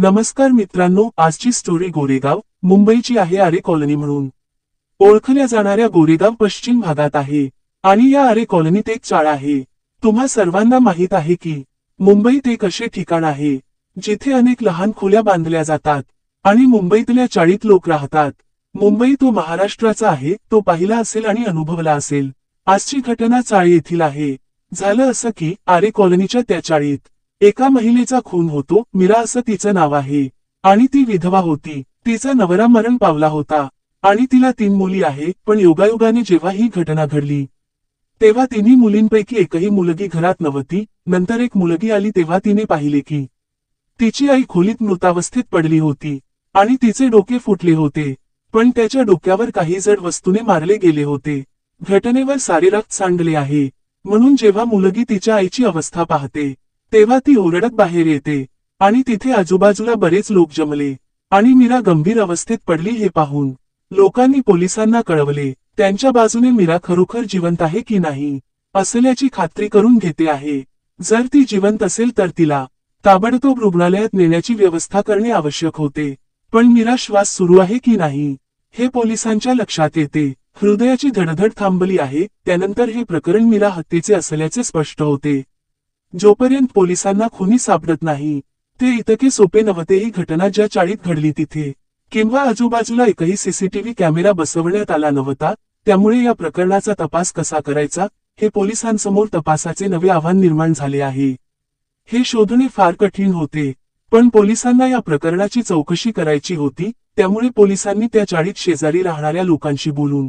नमस्कार मित्रांनो आजची स्टोरी गोरेगाव मुंबईची आहे आरे कॉलनी म्हणून. ओळखल्या जाणाऱ्या गोरेगाव पश्चिम भागात आहे आणि या आरे कॉलनीत एक चाळ आहे. तुम्हा सर्वांना माहीत आहे की मुंबईत एक असे ठिकाण आहे जिथे अनेक लहान खोल्या बांधल्या जातात आणि मुंबईतल्या चाळीत लोक राहतात. मुंबई तो महाराष्ट्राचा आहे तो पाहिला असेल आणि अनुभवला असेल. आजची घटना चाळ येथील आहे. झालं असं की आरे कॉलनीच्या त्या चाळीत एका महिलेचा खून होतो मीरा असं तिचं नाव आहे. आणि ती विधवा होती तिचा नवरा मरण पावला होता. आणि तिला तीन मुली आहे पण योगायोगाने जेव्हा ही घटना घडली तेव्हा तिन्ही मुलींपैकी एकही मुलगी घरात नव्हती नंतर एक मुलगी आली तेव्हा तिने पाहिले की तिची आई खोलीत मृतावस्थेत पडली होती. आणि तिचे डोके फुटले होते पण त्याच्या डोक्यावर काही जड वस्तूने मारले गेले होते. घटनेवर सारे रक्त सांडले आहे. म्हणून जेव्हा मुलगी तिच्या आईची अवस्था पाहते तेव्हा ती ओरडत बाहेर येते. आणि तिथे आजूबाजूला बरेच लोक जमले. आणि मीरा गंभीर अवस्थेत पडली हे पाहून. लोकांनी पोलिसांना कळवले त्यांच्या बाजूने मीरा खरोखर जिवंत आहे की नाही असल्याची खात्री करून घेते आहे. जर ती जिवंत असेल तर तिला ताबडतोब रुग्णालयात नेण्याची व्यवस्था करणे आवश्यक होते. पण मीरा श्वास सुरू आहे की नाही हे पोलिसांच्या लक्षात येते. हृदयाची धडधड थांबली आहे त्यानंतर हे प्रकरण मीरा हत्येचे असल्याचे स्पष्ट होते. जोपर्यंत पोलिसांना खुनी सापडत नाही ते इतके सोपे नव्हते ही घटना ज्या चाळीत घडली तिथे. किंवा आजूबाजूला एकही सीसीटीव्ही कॅमेरा बसवण्यात आला नव्हता त्यामुळे या प्रकरणाचा तपास कसा करायचा हे पोलिसांसमोर तपासाचे नवे आव्हान निर्माण झाले आहे. हे शोधणे फार कठीण होते पण पोलिसांना या प्रकरणाची चौकशी करायची होती त्यामुळे पोलिसांनी त्या चाळीत शेजारी राहणाऱ्या लोकांशी बोलून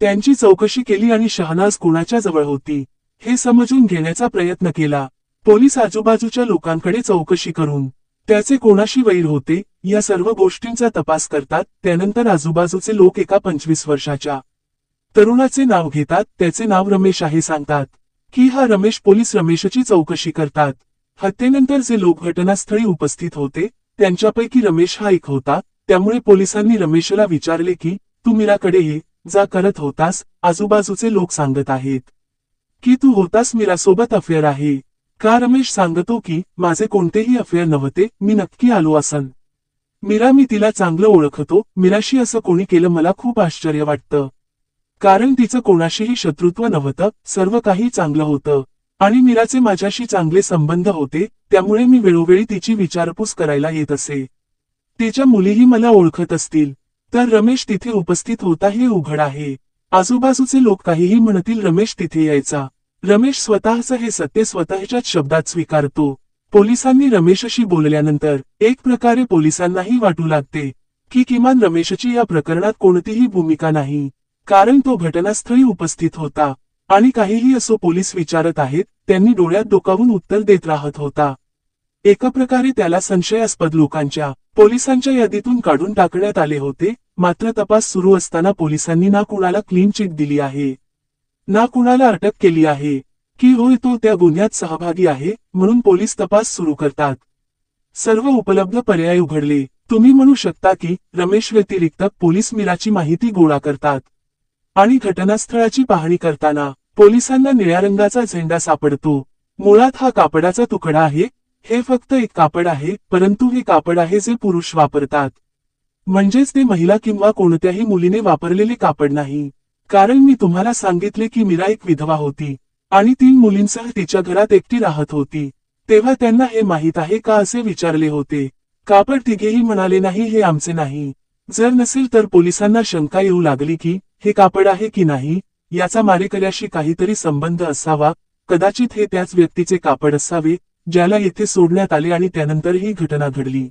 त्यांची चौकशी केली आणि शहनाज कोणाच्या जवळ होती हे समजून घेण्याचा प्रयत्न केला. पोलीस आजूबाजूच्या लोकांकडे चौकशी करून त्याचे कोणाशी वैर होते या सर्व गोष्टींचा तपास करतात त्यानंतर आजूबाजूचे लोक एका पंचवीस वर्षाच्या तरुणाचे नाव घेतात त्याचे नाव रमेश आहे सांगतात की हा रमेश पोलीस रमेशची चौकशी करतात. हत्येनंतर जे लोक घटनास्थळी उपस्थित होते त्यांच्यापैकी रमेश हा एक होता त्यामुळे पोलिसांनी रमेशला विचारले की तू मीराकडे ये जा करत होतास आजूबाजूचे लोक सांगत आहेत. की तू होतास मीरासोबत अफेअर आहे. का रमेश सांगतो की माझे कोणतेही अफेअर नव्हते मी नक्की आलो असन. मीरा मी तिला चांगलं ओळखतो मीराशी असं कोणी केलं मला खूप आश्चर्य वाटतं. कारण तिचं कोणाशीही शत्रुत्व नव्हतं सर्व काही चांगलं होतं. आणि मीराचे माझ्याशी चांगले संबंध होते त्यामुळे मी वेळोवेळी तिची विचारपूस करायला येत असे. तिच्या मुलीही मला ओळखत असतील. तर रमेश तिथे उपस्थित होता हे उघड आहे. आजूबाजूचे लोक काहीही म्हणतील रमेश तिथे यायचा. रमेश स्वतःचं हे सत्य स्वतःच्याच शब्दात स्वीकारतो. पोलिसांनी रमेशशी बोलल्यानंतर एक प्रकारे पोलिसांनाही वाटू लागते की किमान रमेशची या प्रकरणात कोणतीही भूमिका नाही कारण तो घटनास्थळी उपस्थित होता आणि काहीही असो पोलीस विचारत आहेत त्यांनी डोळ्यात डोकावून उत्तर देत राहत होता. एका प्रकारे त्याला संशयास्पद लोकांच्या पोलिसांच्या यादीतून काढून टाकण्यात आले होते मात्र तपास सुरू असताना पोलिसांनी ना कुणाला क्लीन चिट दिली आहे ना कुणाला अटक केली आहे की होय तो त्या गुन्ह्यात सहभागी आहे म्हणून पोलीस तपास सुरू करतात. सर्व उपलब्ध पर्याय उघडले. तुम्ही म्हणू शकता की रमेश व्यतिरिक्त पोलीस मिराची माहिती गोळा करतात. आणि घटनास्थळाची पाहणी करताना पोलिसांना निळ्या रंगाचा झेंडा सापडतो. मुळात हा कापडाचा तुकडा आहे हे फक्त एक कापड आहे परंतु हे कापड आहे जे पुरुष वापरतात. म्हणजेच ते महिला किंवा कोणत्याही मुलीने वापरलेले कापड नाही. कारण मी तुम्हाला सांगितले की मीरा एक विधवा होती आणि तीन मुलींसह तिच्या घरात एकटी राहत होती. तेव्हा त्यांना हे माहीत आहे का असे विचारले होते. कापड तिघेही म्हणाले नाही हे आमचे नाही. जर नसेल तर पोलिसांना शंका येऊ लागली की हे कापड आहे की नाही याचा मारेकऱ्याशी काहीतरी संबंध असावा. कदाचित हे त्याच व्यक्तीचे कापड असावे ज्याला येथे सोडण्यात आले आणि त्यानंतर ही घटना घडली.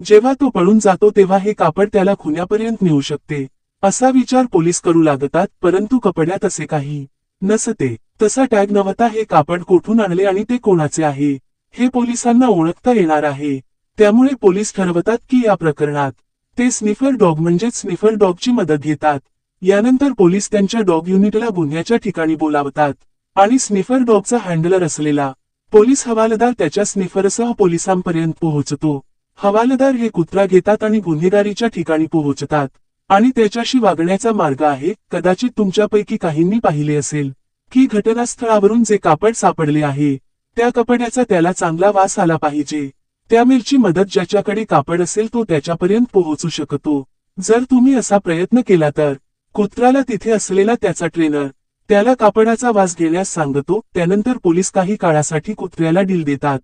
जेव्हा तो पळून जातो तेव्हा हे कापड त्याला खुन्यापर्यंत नेऊ शकते. असा विचार पोलीस करू लागतात परंतु कपड्यात असे काही नसते. तसा टॅग नव्हता हे कापड कोठून आणले आणि ते कोणाचे आहे हे पोलिसांना ओळखता येणार आहे. त्यामुळे पोलीस ठरवतात की या प्रकरणात ते स्निफर डॉग म्हणजेच स्निफर डॉगची मदत घेतात. यानंतर पोलीस त्यांच्या डॉग युनिटला गुन्ह्याच्या ठिकाणी बोलावतात आणि स्निफर डॉगचा हँडलर असलेला पोलीस हवालदार त्याच्या स्निफरसह पोलिसांपर्यंत पोहोचतो. हवालदार हे कुत्रा घेतात आणि गुन्हेगारीच्या ठिकाणी पोहोचतात. आणि त्याच्याशी वागण्याचा मार्ग आहे कदाचित तुमच्यापैकी काहींनी पाहिले असेल की घटनास्थळावरून जे कापड सापडले आहे त्या कपड्याचा त्याला चांगला वास आला पाहिजे. त्या मिरची मदत ज्याच्याकडे कापड असेल तो त्याच्यापर्यंत पोहोचू शकतो. जर तुम्ही असा प्रयत्न केला तर कुत्राला तिथे असलेला त्याचा ट्रेनर त्याला कापडाचा वास घेण्यास सांगतो त्यानंतर पोलीस काही काळासाठी कुत्र्याला डील देतात.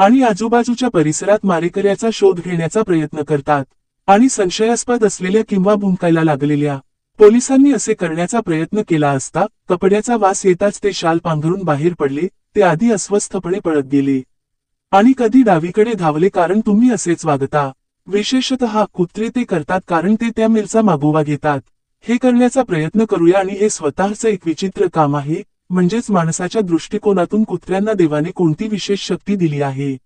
आणि आजूबाजूच्या परिसरात मारेकऱ्याचा शोध घेण्याचा प्रयत्न करतात आणि संशयास्पद असलेल्या किंवा भुंकायला लागलेल्या पोलिसांनी असे करण्याचा प्रयत्न केला असता कपड्याचा वास येताच ते शाल पांघरून बाहेर पडले ते आधी अस्वस्थपणे पळत गेले. आणि कधी डावीकडे धावले कारण तुम्ही असेच वागता. विशेषतः कुत्रे ते करतात कारण ते त्या मिलचा मागोवा घेतात. हे करण्याचा प्रयत्न करूया आणि हे स्वतःच एक विचित्र काम आहे म्हणजेच माणसाच्या दृष्टिकोनातून कुत्र्यांना देवाने कोणती विशेष शक्ती दिली आहे?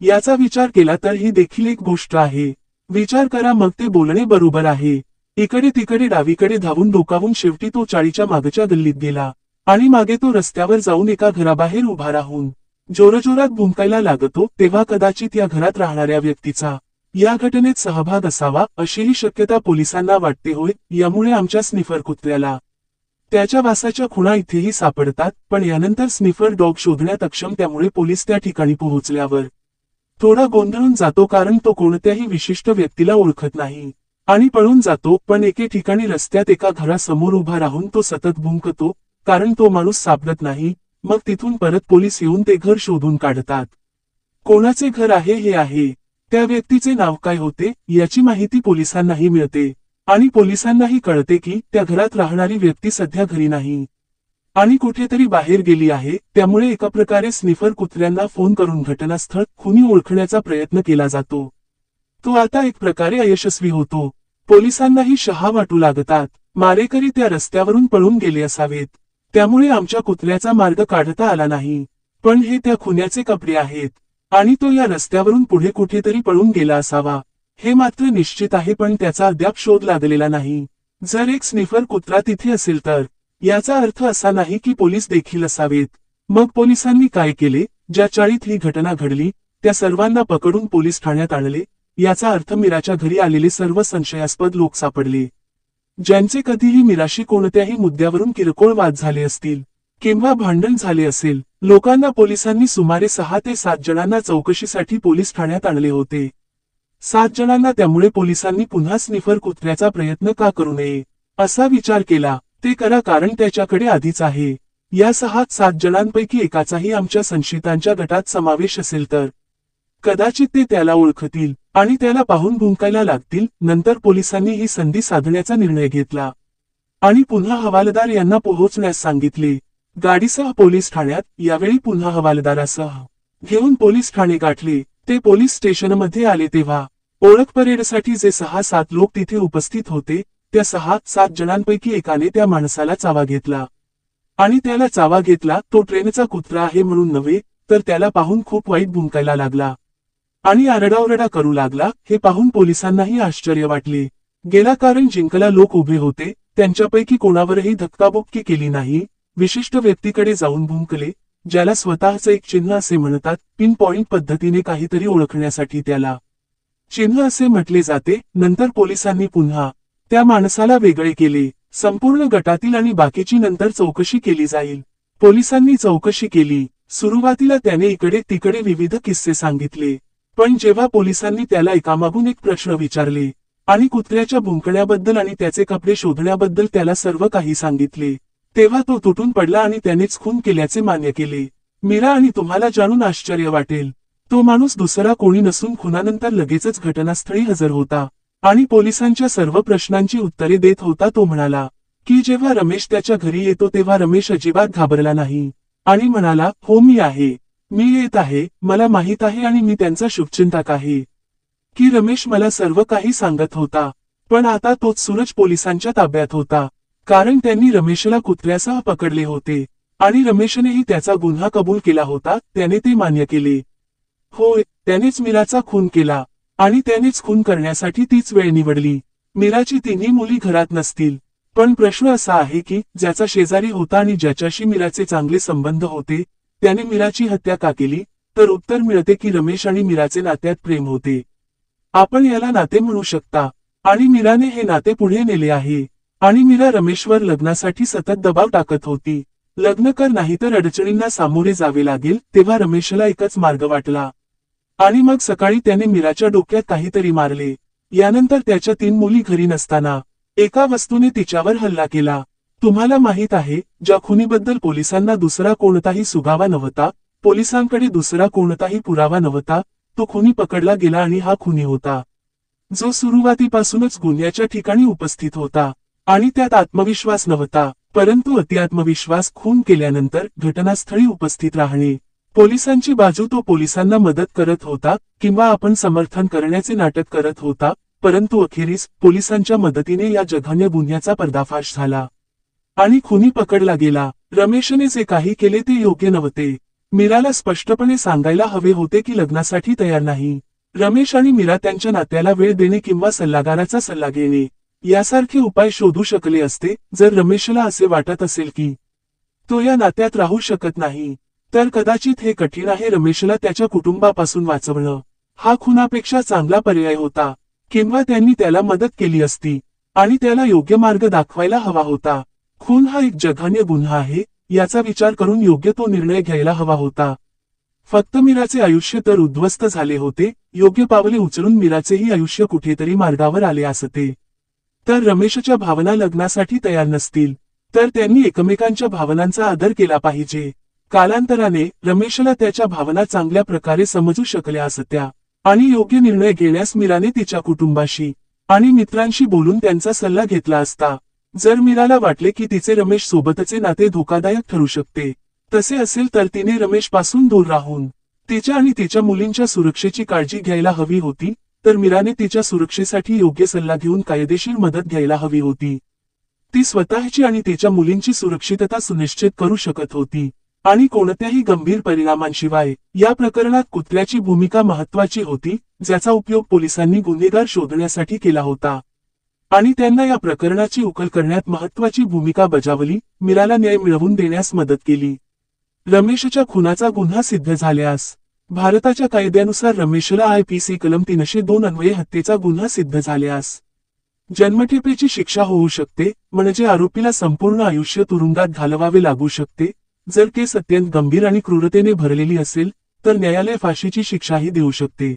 याचा विचार केला तर ही देखील एक गोष्ट आहे. विचार करा मग ते बोलणे बरोबर आहे. इकडे तिकडे डावीकडे धावून डोकावून शेवटी तो चाळीच्या मागच्या गल्लीत गेला आणि मागे तो रस्त्यावर जाऊन एका घराबाहेर उभा राहून जोरजोरात भुंकायला लागतो तेव्हा कदाचित या घरात राहणाऱ्या व्यक्तीचा या घटनेत सहभाग असावा अशीही शक्यता पोलिसांना वाटते होय यामुळे आमच्या स्निफर कुत्र्याला त्याच्या वासाच्या खुणा इथेही सापडतात पण यानंतर स्निफर डॉग शोधण्यात अक्षम त्यामुळे पोलीस त्या ठिकाणी पोहोचल्यावर. थोडा गोंधळून जातो कारण तो कोणत्याही विशिष्ट व्यक्तीला ओळखत नाही. आणि पळून जातो पण एके ठिकाणी रस्त्यात एका घरासमोर उभा राहून तो सतत भुंकतो कारण तो माणूस सापडत नाही मग तिथून परत पोलीस येऊन ते घर शोधून काढतात. कोणाचे घर आहे हे आहे त्या व्यक्तीचे नाव काय होते याची माहिती पोलिसांनाही मिळते. आणि पोलिसांनाही कळते की त्या घरात राहणारी व्यक्ती सध्या घरी नाही. आणि कुठेतरी बाहेर गेली आहे त्यामुळे एका प्रकारे स्निफर कुत्र्यांना फोन करून घटनास्थळ खुनी ओळखण्याचा प्रयत्न केला जातो. तो आता एक प्रकारे अयशस्वी होतो. पोलिसांनाही शहा वाटू लागतात मारेकरी त्या रस्त्यावरून पळून गेले असावेत. त्यामुळे आमच्या कुत्र्याचा मार्ग काढता आला नाही. पण हे त्या खुन्याचे कपडे आहेत. आणि तो या रस्त्यावरून पुढे कुठेतरी पळून गेला असावा. हे मात्र निश्चित आहे पण त्याचा अद्याप शोध लागलेला नाही. जर एक स्निफर कुत्रा तिथे असेल तर याचा अर्थ असा नाही की पोलीस देखील असावेत. मग पोलिसांनी काय केले? ज्या चाळीत ही घटना घडली त्या सर्वांना पकडून पोलीस ठाण्यात आणले. याचा अर्थ मीराच्या घरी आलेले सर्व संशयास्पद लोक सापडले. ज्यांचे कधीही मीराशी कोणत्याही मुद्द्यावरून किरकोळ वाद झाले असतील किंवा भांडण झाले असेल लोकांना पोलिसांनी सुमारे सहा ते सात जणांना चौकशीसाठी पोलीस ठाण्यात आणले होते. सात जणांना त्यामुळे पोलिसांनी पुन्हा स्निफर कुत्र्याचा प्रयत्न का करू नये असा विचार केला. ते करा कारण त्याच्याकडे आधीच आहे. या सहात सात जणांपैकी एकाचाही आमच्या संशितांच्या गटात समावेश असेल तर. कदाचित ते त्याला ओळखतील आणि त्याला पाहून भुंकायला लागतील नंतर पोलिसांनी ही संधी साधण्याचा निर्णय घेतला. आणि पुन्हा हवालदार यांना पोहोचण्यास सांगितले. गाडीसह पोलीस ठाण्यात यावेळी पुन्हा हवालदारासह घेऊन पोलीस ठाणे गाठले. ते पोलीस स्टेशनमध्ये आले तेव्हा ओळख परेडसाठी जे सहा सात लोक तिथे उपस्थित होते त्या सहा सात जणांपैकी एकाने त्या माणसाला चावा घेतला. आणि त्याला चावा घेतला तो ट्रेनचा कुत्रा आहे म्हणून नव्हे तर त्याला पाहून खूप वाईट भुंकायला लागला. आणि आरडाओरडा करू लागला हे पाहून पोलिसांनाही आश्चर्य वाटले. गेला कारण जिंकला लोक उभे होते त्यांच्यापैकी कोणावरही धक्काबुक्की केली नाही. विशिष्ट व्यक्तीकडे जाऊन भुंकले ज्याला स्वतःचं एक चिन्ह असे म्हणतात पिन पॉइंट पद्धतीने काहीतरी ओळखण्यासाठी त्याला. चिन्ह असे म्हटले जाते नंतर पोलिसांनी पुन्हा त्या माणसाला वेगळे केले. संपूर्ण गटातील आणि बाकीची नंतर चौकशी केली जाईल. पोलिसांनी चौकशी केली. सुरुवातीला त्याने इकडे तिकडे विविध किस्से सांगितले. पण जेव्हा पोलिसांनी त्याला एकामागून एक प्रश्न विचारले आणि कुत्र्याच्या भुंकण्याबद्दल आणि त्याचे कपडे शोधण्याबद्दल त्याला सर्व काही सांगितले तेव्हा तो तुटून पडला आणि त्यानेच खून केल्याचे मान्य केले. मीरा आणि तुम्हाला जाणून आश्चर्य वाटेल. तो माणूस दुसरा कोणी नसून खुनानंतर लगेचच घटनास्थळी हजर होता आणि पोलिसांच्या सर्व प्रश्नांची उत्तरे देत होता तो म्हणाला की जेव्हा रमेश त्याच्या घरी येतो तेव्हा रमेश अजिबात घाबरला नाही आणि म्हणाला हो मी आहे. मी येत आहे. मला माहीत आहे आणि मी त्यांचा शुभचिंतक आहे. की रमेश मला सर्व काही सांगत होता पण आता तोच सूरज पोलिसांच्या ताब्यात होता कारण त्यांनी रमेशला कुत्र्यासह पकडले होते आणि रमेशनेही त्याचा गुन्हा कबूल केला होता त्याने ते मान्य केले. होय त्यानेच मीराचा खून केला. आणि त्यानेच खून करण्यासाठी तीच वेळ निवडली. मीराची तिन्ही मुली घरात नसतील. पण प्रश्न असा आहे की ज्याचा शेजारी होता आणि ज्याच्याशी मीराचे चांगले संबंध होते त्याने मीराची हत्या का केली? तर उत्तर मिळते की रमेश आणि मीराचे नात्यात प्रेम होते. आपण याला नाते म्हणू शकता. आणि मीराने हे नाते पुढे नेले आहे. आणि मीरा रमेशवर लग्नासाठी सतत दबाव टाकत होती. लग्न कर नाही तर अडचणींना सामोरे जावे लागेल तेव्हा रमेशला एकच मार्ग वाटला. आणि मग सकाळी त्याने मीराच्या डोक्यात काहीतरी मारले. यानंतर त्याच्या तीन मुली घरी नसताना एका वस्तूने तिच्यावर हल्ला केला. तुम्हाला माहीत आहे ज्या खुनीबद्दल पोलिसांना दुसरा कोणताही सुगावा नव्हता पोलिसांकडे दुसरा कोणताही पुरावा नव्हता तो खुनी पकडला गेला आणि हा खुनी होता. जो सुरुवातीपासूनच गुन्ह्याच्या ठिकाणी उपस्थित होता आणि त्यात आत्मविश्वास नव्हता परंतु अतिआत्मविश्वास खून केल्यानंतर घटनास्थळी उपस्थित राहणे. पोलिसांची बाजू तो पोलिसांना मदत करत होता किंवा आपण समर्थन करण्याचे नाटक करत होता परंतु अखेरीस पोलिसांच्या मदतीने या जघन्य गुन्ह्याचा पर्दाफाश झाला. आणि खुनी पकडला गेला. रमेशने जे काही केले ते योग्य नव्हते. मीराला स्पष्टपणे सांगायला हवे होते की लग्नासाठी तयार नाही. रमेश आणि मीरा त्यांच्या नात्याला वेळ देणे किंवा सल्लागाराचा सल्ला घेणे यासारखे उपाय शोधू शकले असते जर रमेशला असे वाटत असेल की तो या नात्यात राहू शकत नाही. तर कदाचित हे कठीण आहे रमेशला त्याच्या कुटुंबापासून वाचवणं. हा खुनापेक्षा चांगला पर्याय होता. किंवा त्यांनी त्याला मदत केली असती. आणि त्याला योग्य मार्ग दाखवायला हवा होता. खून हा एक जघान्य गुन्हा आहे याचा विचार करून योग्य तो निर्णय घ्यायला हवा होता. फक्त मीराचे आयुष्य तर उद्ध्वस्त झाले होते योग्य पावले उचलून मीराचेही आयुष्य कुठेतरी मार्गावर आले असते. तर रमेशच्या भावना लग्नासाठी तयार नसतील तर त्यांनी एकमेकांच्या भावनांचा आदर केला पाहिजे. कालांतराने रमेशला त्याच्या भावना चांगल्या प्रकारे समजू शकल्या असत्या आणि योग्य निर्णय घेण्यास मीराने तिच्या कुटुंबाशी आणि मित्रांशी बोलून त्यांचा सल्ला घेतला असता. जर मीराला वाटले की तिचे रमेश सोबतचे नाते धोकादायक ठरू शकते तसे असेल तर तिने रमेशपासून दूर राहून तिच्या आणि तिच्या मुलींच्या सुरक्षेची काळजी घ्यायला हवी होती तर मीराने तिच्या सुरक्षेसाठी योग्य सल्ला घेऊन कायदेशीर मदत घ्यायला हवी होती. ती स्वतःची आणि तिच्या मुलींची सुरक्षितता सुनिश्चित करू शकत होती. आणि कोणत्याही गंभीर परिणामांशिवाय या प्रकरणात कुत्र्याची भूमिका महत्वाची होती ज्याचा उपयोग पोलिसांनी गुन्हेगार शोधण्यासाठी केला होता. आणि त्यांना या प्रकरणाची उकल करण्यात महत्वाची भूमिका बजावली मीराला न्याय मिळवून देण्यास मदत केली. रमेशच्या खुनाचा गुन्हा सिद्ध झाल्यास भारताच्या कायद्यानुसार रमेशला आय पी सी कलम तीनशे दोन अन्वये हत्येचा गुन्हा सिद्ध झाल्यास जन्मठेपेची शिक्षा होऊ शकते म्हणजे आरोपीला संपूर्ण आयुष्य तुरुंगात घालवावे लागू शकते जर केस अत्यंत गंभीर आणि क्रूरतेने भरलेली असेल तर न्यायालय फाशीची शिक्षाही देऊ शकते.